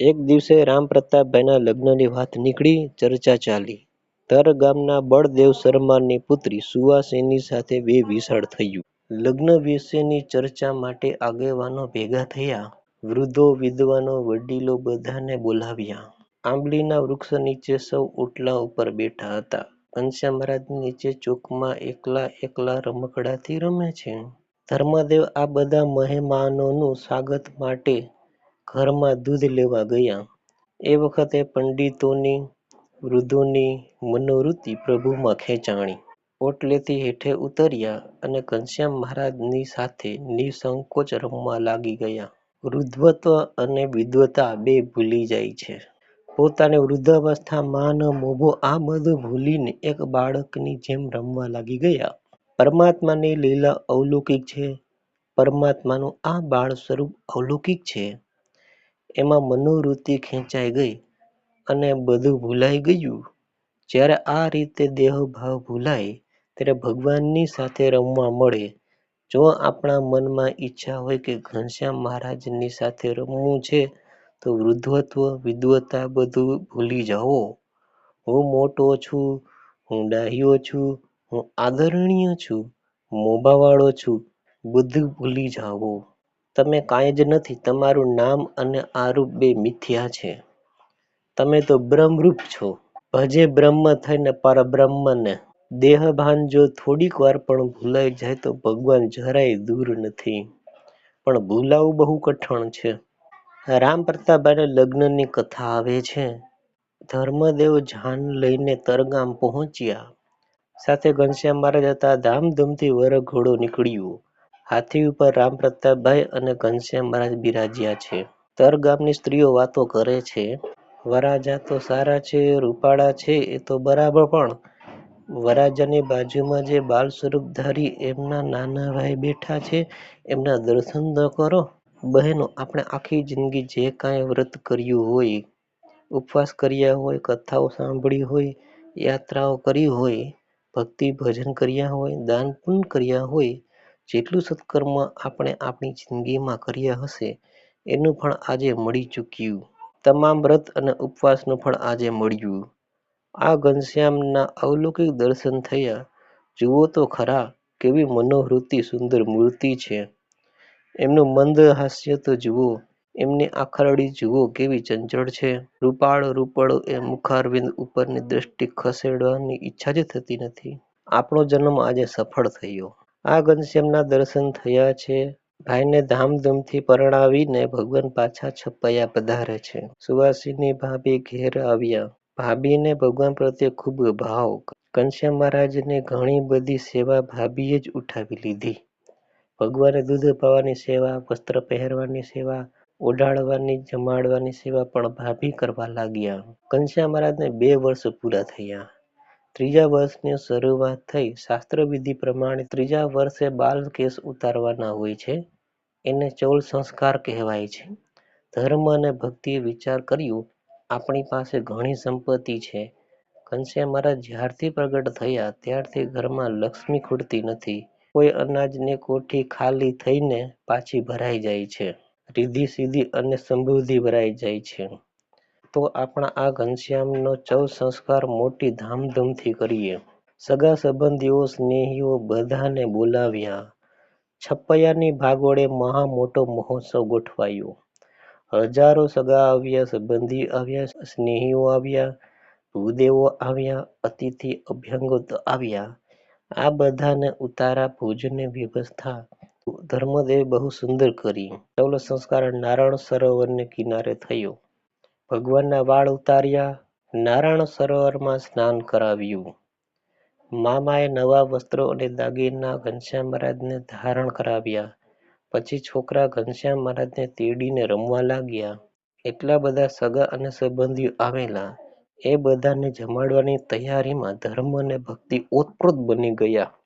એક દિવસે રામપ્રતાપભાઈના લગ્નની વાત નીકળી, ચર્ચા ચાલી. તર ગામના બળદેવ શર્માની પુત્રી સુવાસીની સાથે બે વિશાળ થયું. લગ્ન વિશેની ચર્ચા માટે આગેવાનો ભેગા થયા. વૃદ્ધો, વિદ્વાનો, વડીલો બધાને બોલાવ્યા. આંબલીના વૃક્ષ નીચે સૌ ઓટલા ઉપર બેઠા હતા. ઘનશ્યામ મહારાજ નીચે ચોકમાં એકલા એકલા રમકડાથી રમે છે. ધર્મદેવ આ બધા મહેમાનોનું સ્વાગત માટે ઘરમાં દૂધ લેવા ગયા. એ વખતે પંડિતોની, વૃદ્ધોની મનોવૃત્તિ પ્રભુમાં ખેંચાણી. ઓટલેથી હેઠે ઉતર્યા અને ઘનશ્યામ મહારાજની સાથે નિસંકોચ રમવા લાગી ગયા. વૃદ્ધત્વ અને વિદ્વતા બે ભૂલી જાય છે. પોતાની વૃદ્ધાવસ્થા માન મોભો, આ બધું ભૂલીને એક બાળકની જેમ રમવા લાગી ગયા. પરમાત્માની લીલા અવલૌકિક છે. પરમાત્માનું આ બાળ સ્વરૂપ અવલૌકિક છે. એમાં મનોવૃત્તિ ખેંચાઈ ગઈ અને બધું ભૂલાઈ ગયું. જ્યારે આ રીતે દેહભાવ ભૂલાય, ત્યારે ભગવાનની સાથે રમવા મળે. જો આપણા મનમાં ઈચ્છા હોય કે ઘનશ્યામ મહારાજની સાથે રમવું છે, તો વૃદ્ધત્વ વિદ્વતા બધું ભૂલી જાઓ. હું મોટો છું, હું ડાહ્યો છું, હું આદરણીય છું મોભાવાળો છું, બધું ભૂલી જાઓ. તમે કાંઈ જ નથી, તમારું નામ અને આ રૂપ બે મિથ્યા છે. તમે તો બ્રહ્મરૂપ છો. ભજે બ્રહ્મ થઈને પરબ્રહ્મને. દેહભાન જો થોડીક વાર પણ ભૂલાઈ જાય તો ભગવાન જરાય દૂર નથી. પણ ભૂલાવું બહુ કઠણ છે. રામ રામપ્રતાપભાઈના લગ્નની કથા આવે છે. ધર્મદેવ જાન લઈને તરગામ પહોંચ્યા. સાથે ઘનશ્યામ મહારાજ હતા. ધામધૂમથી વરઘોડો નીકળ્યો. હાથી ઉપર રામપ્રતાપભાઈ અને ઘનશ્યામ મહારાજ બિરાજ્યા છે. તર ગામની સ્ત્રીઓ વાતો કરે છે. વરાજા તો સારા છે, રૂપાળા છે, એ તો બરાબર પણ વરાજાની બાજુમાં જે બાલ સ્વરૂપધારી એમના નાના ભાઈ બેઠા છે, એમના દર્શન ન કરો. બહેનો, આપણે આખી જિંદગી જે કાંઈ વ્રત કર્યું હોય, ઉપવાસ કર્યા હોય, કથાઓ સાંભળી હોય, યાત્રાઓ કરી હોય, ભક્તિ ભજન કર્યા હોય, દાન પુણ્ય કર્યા હોય જેટલું સત્કર્મ આપણે આપણી જિંદગીમાં કર્યા હશે, એનું ફળ આજે મળી ચૂક્યું. તમામ વ્રત અને ઉપવાસનું ફળ આજે મળ્યું. આ ઘનશ્યામના અલૌકિક દર્શન થયા. જુઓ તો ખરા, કેવી મનોવૃત્તિ સુંદર મૂર્તિ છે. એમનું મંદ હાસ્ય તો જુઓ, એમની આખરડી જુઓ કેવી ચંચળ છે. રૂપાળ રૂપાળો એ મુખારવિંદ ઉપરની દ્રષ્ટિ ખસેડવાની ઈચ્છા જ થતી નથી. આપણો જન્મ આજે સફળ થયો. આ ઘનશ્યામના દર્શન થયા છે. ભાઈને ધામધૂમથી પરણાવીને ભગવાન પાછા છપૈયા પધારે છે. સુવાસીની ભાભી ઘેર આવ્યા. ભાભીને ભગવાન પ્રત્યે ખૂબ ભાવ. ઘનશ્યામ મહારાજને ઘણી બધી સેવા ભાભીએ જ ઉઠાવી લીધી. ભગવાને દૂધ પાવાની સેવા, વસ્ત્ર પહેરવાની સેવા ઓઢાડવાની જમાડવાની સેવા પણ ભાભી કરવા લાગ્યા. ઘનશ્યામ મહારાજને બે વર્ષ પૂરા થયા. ત્રીજા વર્ષની શરૂઆત થઈ. શાસ્ત્રવિધિ પ્રમાણે ત્રીજા વર્ષે બાલ કેસ ઉતારવાના હોય છે. એને ચૌલ સંસ્કાર કહેવાય છે. ધર્મ અને ભક્તિએ વિચાર કર્યો, આપણી પાસે ઘણી સંપત્તિ છે. કંસે મહારાજ જ્યારથી પ્રગટ થયા, ત્યારથી ઘરમાં લક્ષ્મી ખૂટતી નથી. કોઈ અનાજની કોઠી ખાલી થઈને પાછી ભરાઈ જાય છે. રીધી સીધી અને સમૃદ્ધિ ભરાઈ જાય છે. તો આપણા આ ઘનશ્યામનો ચૌ સંસ્કાર મોટી ધામધૂમથી કરીએ. સગા સંબંધીઓ, સ્નેહીઓ બધાને બોલાવ્યા. છપૈયાની ભાગોળે મહા મોટો મહોત્સવ ગોઠવાયો. હજારો સગા આવ્યા, સંબંધી આવ્યા, સ્નેહીઓ આવ્યા, ભૂદેવો આવ્યા, અતિથિ અભ્યંગો આવ્યા. આ બધાને ઉતારા ભોજનની વ્યવસ્થા ધર્મદેવ બહુ સુંદર કરી. ચૌલ સંસ્કાર નારાયણ સરોવરને કિનારે થયો. ભગવાનના વાળ ઉતાર્યા, નારાયણ સરોવરમાં સ્નાન કરાવ્યું. મામાએ નવા વસ્ત્રો અને દાગીના ઘનશ્યામ મહારાજને ધારણ કરાવ્યા. પછી છોકરા ઘનશ્યામ મહારાજને તેડીને રમવા લાગ્યા. એટલા બધા સગા અને સંબંધીઓ આવેલા. એ બધાને જમાડવાની તૈયારીમાં ધર્મ અને ભક્તિ ઓતપ્રોત બની ગયા.